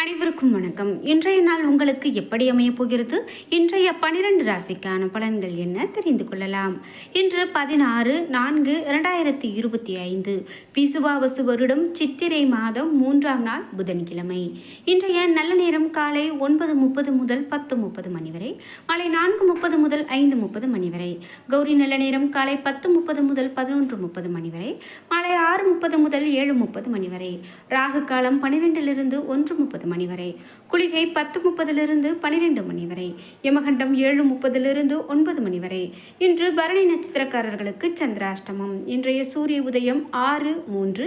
அனைவருக்கும் வணக்கம். இன்றைய நாள் உங்களுக்கு எப்படி அமையப் போகிறது? இன்றைய பனிரெண்டு ராசிக்கான பலன்கள் என்ன தெரிந்து கொள்ளலாம். இன்று பதினாறு நான்கு இரண்டாயிரத்தி இருபத்தி ஐந்து. பிசுவாவசு வருடம் சித்திரை மாதம் மூன்றாம் நாள் புதன்கிழமை. இன்றைய நல்ல நேரம் காலை ஒன்பது முப்பது முதல் பத்து முப்பது மணி வரை மாலை நான்கு முப்பது முதல் ஐந்து முப்பது மணி வரை கௌரி நல்ல நேரம் காலை பத்து முப்பது முதல் பதினொன்று முப்பது மணி வரை மாலை ஆறு முப்பது முதல் ஏழு முப்பது மணி வரை. ராகு காலம் பன்னிரெண்டிலிருந்து ஒன்று முப்பது மணி வரை குளிகை பத்து முப்பதிலிருந்து பனிரெண்டு மணி வரை யமகண்டம் ஏழு முப்பதிலிருந்து ஒன்பது மணி வரை இன்று பரணி நட்சத்திரக்காரர்களுக்கு சந்திராஷ்டமம். இன்றைய சூரிய உதயம் ஆறு மூன்று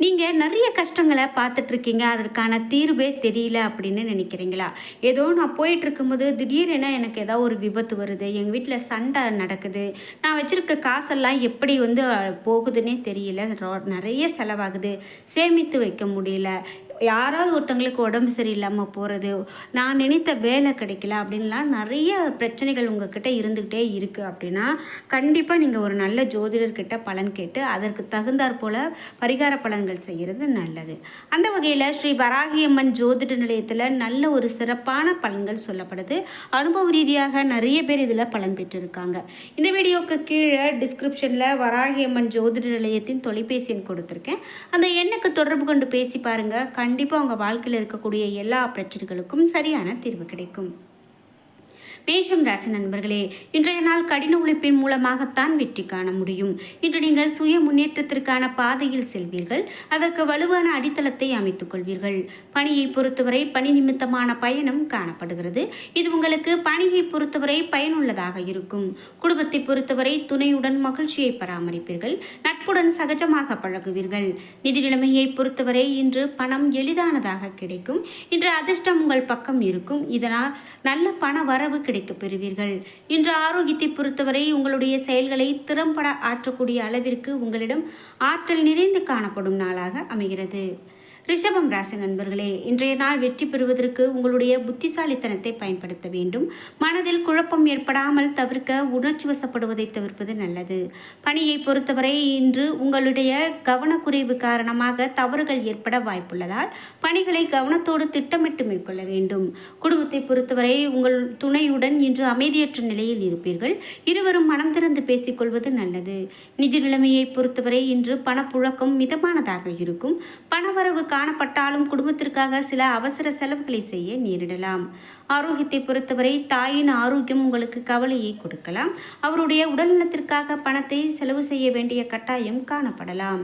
நீங்கள் நிறைய கஷ்டங்களை பார்த்துட்ருக்கீங்க அதற்கான தீர்வே தெரியல அப்படின்னு நினைக்கிறீங்களா? ஏதோ நான் போயிட்டுருக்கும்போது திடீரென எனக்கு ஏதோ ஒரு விபத்து வருது எங்கள் வீட்டில் சண்டை நடக்குது நான் வச்சுருக்க காசெல்லாம் எப்படி வந்து போகுதுன்னே தெரியல நிறைய செலவாகுது சேமித்து வைக்க முடியல யாராவது ஒருத்தங்களுக்கு உடம்பு சரியில்லாமல் போகிறது நான் நினைத்த வேலை கிடைக்கல அப்படின்லாம் நிறைய பிரச்சனைகள் உங்ககிட்ட இருந்துக்கிட்டே இருக்குது அப்படின்னா கண்டிப்பாக நீங்கள் ஒரு நல்ல ஜோதிடர்கிட்ட பலன் கேட்டு அதற்கு தகுந்தாற் போல் பரிகார பலன்கள் செய்கிறது நல்லது. அந்த வகையில் ஸ்ரீ வராகியம்மன் ஜோதிட நிலையத்தில் நல்ல ஒரு சிறப்பான பலன்கள் சொல்லப்படுது. அனுபவ ரீதியாக நிறைய பேர் இதில் பலன் பெற்றிருக்காங்க. இந்த வீடியோக்கு கீழே டிஸ்கிரிப்ஷனில் வராகியம்மன் ஜோதிட நிலையத்தின் தொலைபேசி எண் கொடுத்துருக்கேன். அந்த எண்ணுக்கு தொடர்பு கொண்டு பேசி பாருங்கள் கண் கண்டிப்பாக உங்கள் வாழ்க்கையில் இருக்கக்கூடிய எல்லா பிரச்சனைகளுக்கும் சரியான தீர்வு கிடைக்கும். மேஷம் ராசி நண்பர்களே இன்றைய நாள் கடின உழைப்பின் மூலமாகத்தான் வெற்றி காண முடியும். இன்று நீங்கள் சுய முன்னேற்றத்திற்கான பாதையில் செல்வீர்கள். அதற்கு வலுவான அடித்தளத்தை அமைத்துக் கொள்வீர்கள். பணியை பொறுத்தவரை பணி நிமித்தமான பயணம் காணப்படுகிறது. இது உங்களுக்கு பணியை பொறுத்தவரை பயனுள்ளதாக இருக்கும். குடும்பத்தை பொறுத்தவரை துணையுடன் மகிழ்ச்சியை பராமரிப்பீர்கள். நட்புடன் சகஜமாக பழகுவீர்கள். நிதி நிலைமையை பொறுத்தவரை இன்று பணம் எளிதானதாக கிடைக்கும். இன்று அதிர்ஷ்டம் உங்கள் பக்கம் இருக்கும். இதனால் நல்ல பண வரவு கிடைக்கப் பெறுவீர்கள். இன்று ஆரோக்கியத்தை பொறுத்தவரை உங்களுடைய செயல்களை திறம்பட ஆற்றக்கூடிய அளவிற்கு உங்களிடம் ஆற்றல் நிறைந்து காணப்படும் நாளாக அமைகிறது. ரிஷபம் ராசி நண்பர்களே இன்றைய நாள் வெற்றி பெறுவதற்கு உங்களுடைய புத்திசாலித்தனத்தை பயன்படுத்த வேண்டும். மனதில் குழப்பம் ஏற்படாமல் தவிர்க்க உணர்ச்சி வசப்படுவதை தவிர்ப்பது நல்லது. பணியை பொறுத்தவரை இன்று உங்களுடைய கவனக்குறைவு காரணமாக தவறுகள் ஏற்பட வாய்ப்புள்ளதால் பணிகளை கவனத்தோடு திட்டமிட்டு மேற்கொள்ள வேண்டும். குடும்பத்தை பொறுத்தவரை உங்கள் துணையுடன் இன்று அமைதியற்ற நிலையில் இருப்பீர்கள். இருவரும் மனம் திறந்து பேசிக்கொள்வது நல்லது. நிதி நிலைமையை பொறுத்தவரை இன்று பணப்புழக்கம் மிதமானதாக இருக்கும். பணவரவு காணப்பட்டாலும் குடும்பத்திற்காக சில அவசர செலவுகளை செய்ய நேரிடலாம். ஆரோக்கியத்தை பொறுத்தவரை தாயின் ஆரோக்கியம் உங்களுக்கு கவலையை கொடுக்கலாம். அவருடைய உடல்நலத்திற்காக பணத்தை செலவு செய்ய வேண்டிய கட்டாயம் காணப்படலாம்.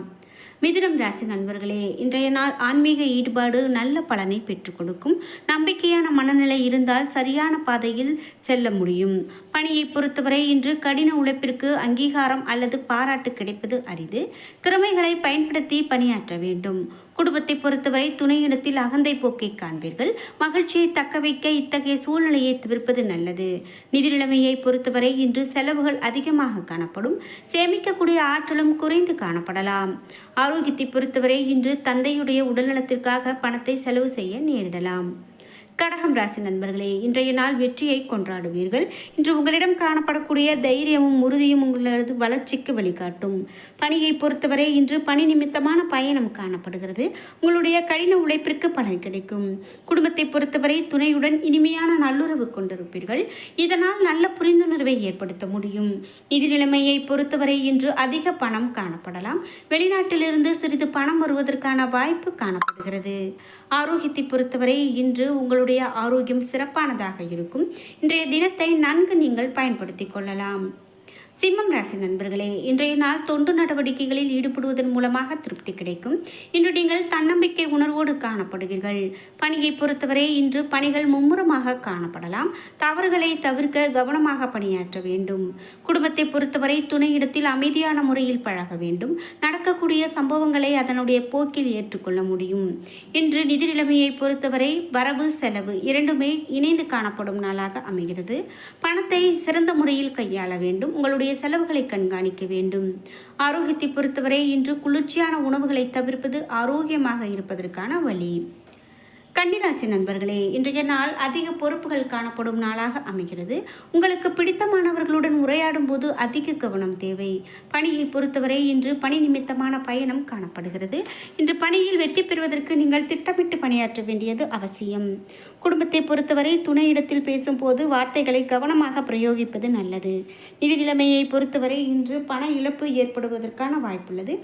மிதுனம் ராசி நண்பர்களே இன்றைய நாள் ஆன்மீக ஈடுபாடு நல்ல பலனை பெற்றுக் கொடுக்கும். நம்பிக்கையான மனநிலை இருந்தால் சரியான பாதையில் செல்ல முடியும். பணியை பொறுத்தவரை இன்று கடின உழைப்பிற்கு அங்கீகாரம் அல்லது பாராட்டு கிடைப்பது அரிது. திறமைகளை பயன்படுத்தி பணியாற்ற வேண்டும். குடும்பத்தை பொறுத்தவரை துணையிடத்தில் அகந்தை போக்கை காண்பீர்கள். மகிழ்ச்சியை தக்க வைக்க இத்தகைய சூழ்நிலையை தவிர்ப்பது நல்லது. நிதி நிலைமையை பொறுத்தவரை இன்று செலவுகள் அதிகமாக காணப்படும். சேமிக்கக்கூடிய ஆற்றலும் குறைந்து காணப்படலாம். ஆரோக்கியத்தை பொறுத்தவரை இன்று தந்தையுடைய உடல்நலத்திற்காக பணத்தை செலவு செய்ய நேரிடலாம். கடகம் ராசி நண்பர்களே இன்றைய நாள் வெற்றியை கொண்டாடுவீர்கள். இன்று உங்களிடம் காணப்படக்கூடிய தைரியமும் உறுதியும் உங்களது வளர்ச்சிக்கு வழிகாட்டும். பணியை பொறுத்தவரை இன்று பணி நிமித்தமான பயணம் காணப்படுகிறது. உங்களுடைய கடின உழைப்பிற்கு பலன் கிடைக்கும். குடும்பத்தை பொறுத்தவரை துணையுடன் இனிமையான நல்லுறவு கொண்டிருப்பீர்கள். இதனால் நல்ல புரிந்துணர்வை ஏற்படுத்த முடியும். நிதி நிலைமையை பொறுத்தவரை இன்று அதிக பணம் காணப்படலாம். வெளிநாட்டிலிருந்து சிறிது பணம் வருவதற்கான வாய்ப்பு காணப்படுகிறது. ஆரோக்கியத்தை பொறுத்தவரை இன்று உங்களுடைய ஆரோக்கியம் சிறப்பானதாக இருக்கும். இன்றைய தினத்தை நன்கு நீங்கள் பயன்படுத்தி கொள்ளலாம். சிம்மம் ராசி நண்பர்களே இன்றைய நாள் தொண்டு நடவடிக்கைகளில் ஈடுபடுவதன் மூலமாக திருப்தி கிடைக்கும். இன்று நீங்கள் தன்னம்பிக்கை உணர்வோடு காணப்படுவீர்கள். பணியை பொறுத்தவரை இன்று பணிகள் மும்முரமாக காணப்படலாம். தவறுகளை தவிர்க்க கவனமாக பணியாற்ற வேண்டும். குடும்பத்தை பொறுத்தவரை துணையிடத்தில் அமைதியான முறையில் பழக வேண்டும். நடக்கக்கூடிய சம்பவங்களை அதனுடைய போக்கில் ஏற்றுக்கொள்ள முடியும். இன்று நிதி நிலைமையை பொறுத்தவரை வரவு செலவு இரண்டுமே இணைந்து காணப்படும் நாளாக அமைகிறது. பணத்தை சிறந்த முறையில் கையாள வேண்டும். உங்களுடைய செலவுகளை கண்காணிக்க வேண்டும். ஆரோக்கியத்தை பொறுத்தவரை இன்று குளிர்ச்சியான உணவுகளை தவிர்ப்பது ஆரோக்கியமாக இருப்பதற்கான வழி. கன்னிராசி நண்பர்களே இன்றைய நாள் அதிக பொறுப்புகள் காணப்படும் நாளாக அமைகிறது. உங்களுக்கு பிடித்தமானவர்களுடன் உரையாடும் போது அதிக கவனம் தேவை. பணியை பொறுத்தவரை இன்று பணி நிமித்தமான பயணம் காணப்படுகிறது. இன்று பணியில் வெற்றி பெறுவதற்கு நீங்கள் திட்டமிட்டு பணியாற்ற வேண்டியது அவசியம். குடும்பத்தை பொறுத்தவரை துணையிடத்தில் பேசும்போது வார்த்தைகளை கவனமாக பிரயோகிப்பது நல்லது. நிதி நிலைமையை பொறுத்தவரை இன்று பண இழப்பு ஏற்படுவதற்கான வாய்ப்புள்ளது.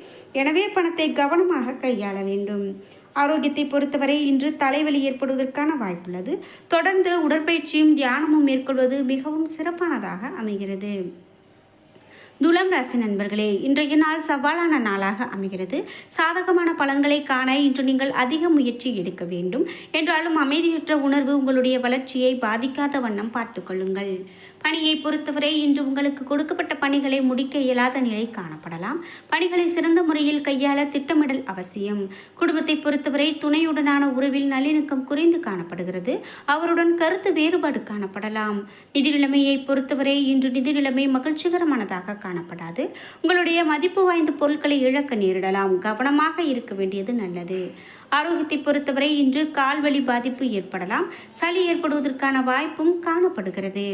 எனவே பணத்தை கவனமாக கையாள வேண்டும். ஆரோக்கியத்தை பொறுத்தவரை இன்று தலைவலி ஏற்படுவதற்கான வாய்ப்புள்ளது. தொடர்ந்து உடற்பயிற்சியும் தியானமும் மேற்கொள்வது மிகவும் சிறப்பானதாக அமைகிறது. துலம் ராசி நண்பர்களே இன்றைய நாள் சவாலான நாளாக அமைகிறது. சாதகமான பலன்களை காண இன்று நீங்கள் அதிக முயற்சி எடுக்க வேண்டும். என்றாலும் அமைதியற்ற உணர்வு உங்களுடைய வளர்ச்சியை பாதிக்காத வண்ணம் பார்த்து கொள்ளுங்கள். பணியை பொறுத்தவரை இன்று உங்களுக்கு கொடுக்கப்பட்ட பணிகளை முடிக்க இயலாத நிலை காணப்படலாம். பணிகளை சிறந்த முறையில் கையாள திட்டமிடல் அவசியம். குடும்பத்தை பொறுத்தவரை துணையுடனான உறவில் நல்லிணக்கம் குறைந்து காணப்படுகிறது. அவருடன் கருத்து வேறுபாடு காணப்படலாம். நிதி நிலைமையை பொறுத்தவரை இன்று நிதி நிலைமை மகிழ்ச்சிகரமானதாக காணப்படாது. உங்களுடைய மதிப்பு வாய்ந்த பொருட்களை இழக்க நேரிடலாம். கவனமாக இருக்க வேண்டியது நல்லது. ஆரோக்கியத்தை பொறுத்தவரை இன்று கால்வழி பாதிப்பு ஏற்படலாம். சளி ஏற்படுவதற்கான வாய்ப்பும் காணப்படுகிறது.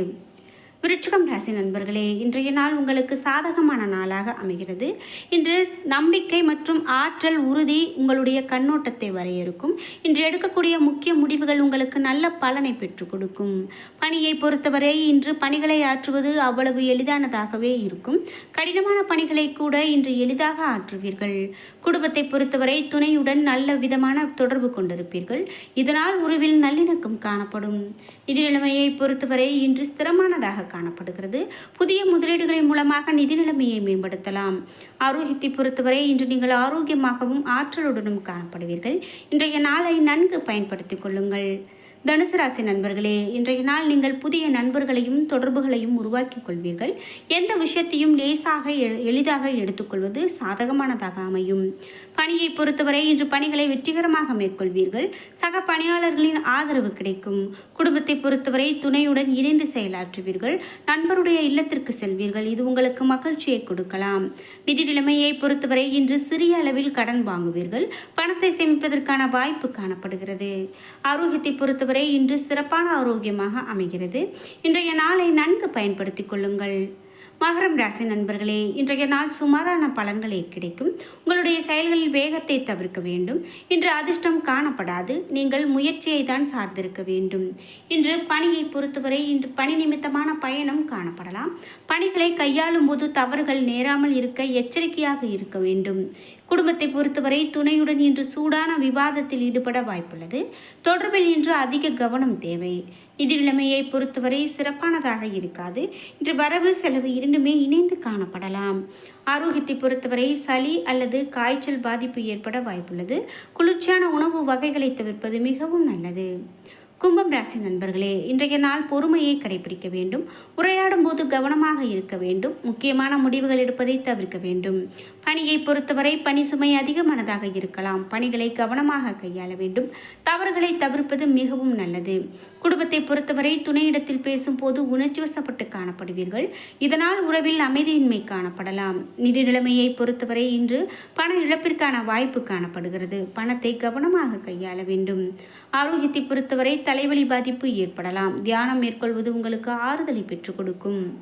விருட்சிகம் ராசி நண்பர்களே இன்றைய நாள் உங்களுக்கு சாதகமான நாளாக அமைகிறது. இன்று நம்பிக்கை மற்றும் ஆற்றல் உறுதி உங்களுடைய கண்ணோட்டத்தை வரையறுக்கும். இன்று எடுக்கக்கூடிய முக்கிய முடிவுகள் உங்களுக்கு நல்ல பலனை பெற்றுக் கொடுக்கும். பணியை பொறுத்தவரை இன்று பணிகளை ஆற்றுவது அவ்வளவு எளிதானதாகவே இருக்கும். கடினமான பணிகளை கூட இன்று எளிதாக ஆற்றுவீர்கள். குடும்பத்தை பொறுத்தவரை துணையுடன் நல்ல விதமான தொடர்பு கொண்டிருப்பீர்கள். இதனால் உறவில் நல்லிணக்கம் காணப்படும். நிதி நிலைமையை பொறுத்தவரை இன்று ஸ்திரமானதாக காணப்படுகிறது. புதிய முதலீடுகளின் மூலமாக நிதி நிலைமையை மேம்படுத்தலாம். ஆரோக்கியத்தை பொறுத்தவரை இன்று நீங்கள் ஆரோக்கியமாகவும் ஆற்றலுடனும் காணப்படுவீர்கள். இன்றைய நாளை நன்கு பயன்படுத்திக் கொள்ளுங்கள். தனுசு ராசி நண்பர்களே இன்றைய நாள் நீங்கள் புதிய நண்பர்களையும் தொடர்புகளையும் உருவாக்கிக் கொள்வீர்கள். எந்த விஷயத்தையும் லேசாக எ- எளிதாக எடுத்துக்கொள்வது சாதகமானதாக அமையும். பணியை பொறுத்தவரை இன்று பணிகளை வெற்றிகரமாக மேற்கொள்வீர்கள். சக பணியாளர்களின் ஆதரவு கிடைக்கும். குடும்பத்தை பொறுத்தவரை துணையுடன் இணைந்து செயலாற்றுவீர்கள். நண்பருடைய இல்லத்திற்கு செல்வீர்கள். இது உங்களுக்கு மகிழ்ச்சியை கொடுக்கலாம். நிதி நிலைமையை பொறுத்தவரை இன்று சிறிய அளவில் கடன் வாங்குவீர்கள். பணத்தை சேமிப்பதற்கான வாய்ப்பு காணப்படுகிறது. ஆரோக்கியத்தை பொறுத்தவரை இன்று சிறப்பான ஆரோக்கியமாக அமைகிறது. இன்றைய நாளை நன்கு பயன்படுத்திக் கொள்ளுங்கள். மகரம் ராசி நண்பர்களே இன்றைய நாள் சுமாரான பலன்களே கிடைக்கும். உங்களுடைய செயல்களில் வேகத்தை தவிர்க்க வேண்டும். இன்று அதிர்ஷ்டம் காணப்படாது. நீங்கள் முயற்சியை தான் சார்ந்திருக்க வேண்டும். இன்று பணியை பொறுத்தவரை இன்று பணி நிமித்தமான பயணம் காணப்படலாம். பணிகளை கையாளும் போது தவறுகள் நேராமல் இருக்க எச்சரிக்கையாக இருக்க வேண்டும். குடும்பத்தை பொறுத்தவரை துணையுடன் இன்று சூடான விவாதத்தில் ஈடுபட வாய்ப்புள்ளது. தொடர்பில் இன்று அதிக கவனம் தேவை. நிதிநிலைமையை பொறுத்தவரை சிறப்பானதாக இருக்காது. இன்று வரவு செலவு இரண்டுமே இணைந்து காணப்படலாம். ஆரோக்கியத்தை பொறுத்தவரை சளி அல்லது காய்ச்சல் பாதிப்பு ஏற்பட வாய்ப்புள்ளது. குளிர்ச்சியான உணவு வகைகளை தவிர்ப்பது மிகவும் நல்லது. கும்பம் ராசி நண்பர்களே இன்றைய நாள் பொறுமையை கடைபிடிக்க வேண்டும். உரையாடும் போது கவனமாக இருக்க வேண்டும். முக்கியமான முடிவுகள் எடுப்பதை தவிர்க்க வேண்டும். பணியை பொறுத்தவரை பணி சுமை அதிகமானதாக இருக்கலாம். பணிகளை கவனமாக கையாள வேண்டும். தவறுகளை தவிர்ப்பது மிகவும் நல்லது. குடும்பத்தை பொறுத்தவரை துணையிடத்தில் பேசும்போது உணர்ச்சி வசப்பட்டு காணப்படுவீர்கள். இதனால் உறவில் அமைதியின்மை காணப்படலாம். நிதி நிலைமையை பொறுத்தவரை இன்று பண இழப்பிற்கான வாய்ப்பு காணப்படுகிறது. பணத்தை கவனமாக கையாள வேண்டும். ஆரோக்கியத்தை பொறுத்தவரை தலைவலி பாதிப்பு ஏற்படலாம். தியானம் மேற்கொள்வது உங்களுக்கு ஆறுதலை பெற்றுக் கொடுக்கும்.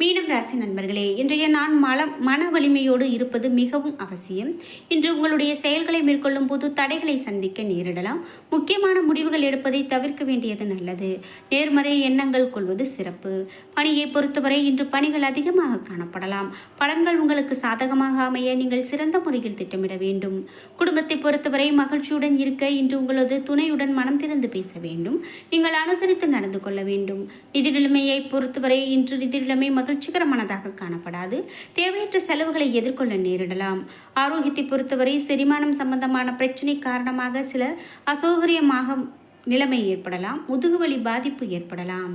மீனம் ராசி நண்பர்களே இன்றைய நான் மல மன வலிமையோடு இருப்பது மிகவும் அவசியம். இன்று உங்களுடைய செயல்களை மேற்கொள்ளும் போது தடைகளை சந்திக்க நேரிடலாம். முக்கியமான முடிவுகள் எடுப்பதை தவிர்க்க வேண்டியது நல்லது. நேர்மறை எண்ணங்கள் கொள்வது சிறப்பு. பணியை பொறுத்தவரை இன்று பணிகள் அதிகமாக காணப்படலாம். பலன்கள் உங்களுக்கு சாதகமாக அமைய நீங்கள் சிறந்த முறையில் திட்டமிட வேண்டும். குடும்பத்தை பொறுத்தவரை மகிழ்ச்சியுடன் இருக்க இன்று உங்களது துணையுடன் மனம் திறந்து பேச வேண்டும். நீங்கள் அனுசரித்து நடந்து கொள்ள வேண்டும். நிதி நிலைமையை பொறுத்தவரை இன்று நிதி நிலைமை மகிழ்ச்சி மகிழ்ச்சிகரமானதாக காணப்படாது. தேவையற்ற செலவுகளை எதிர்கொள்ள நேரிடலாம். ஆரோக்கியத்தை பொறுத்தவரை செரிமானம் சம்பந்தமான பிரச்சனை காரணமாக சில அசௌகரியமாக நிலைமை ஏற்படலாம். முதுகுவலி பாதிப்பு ஏற்படலாம்.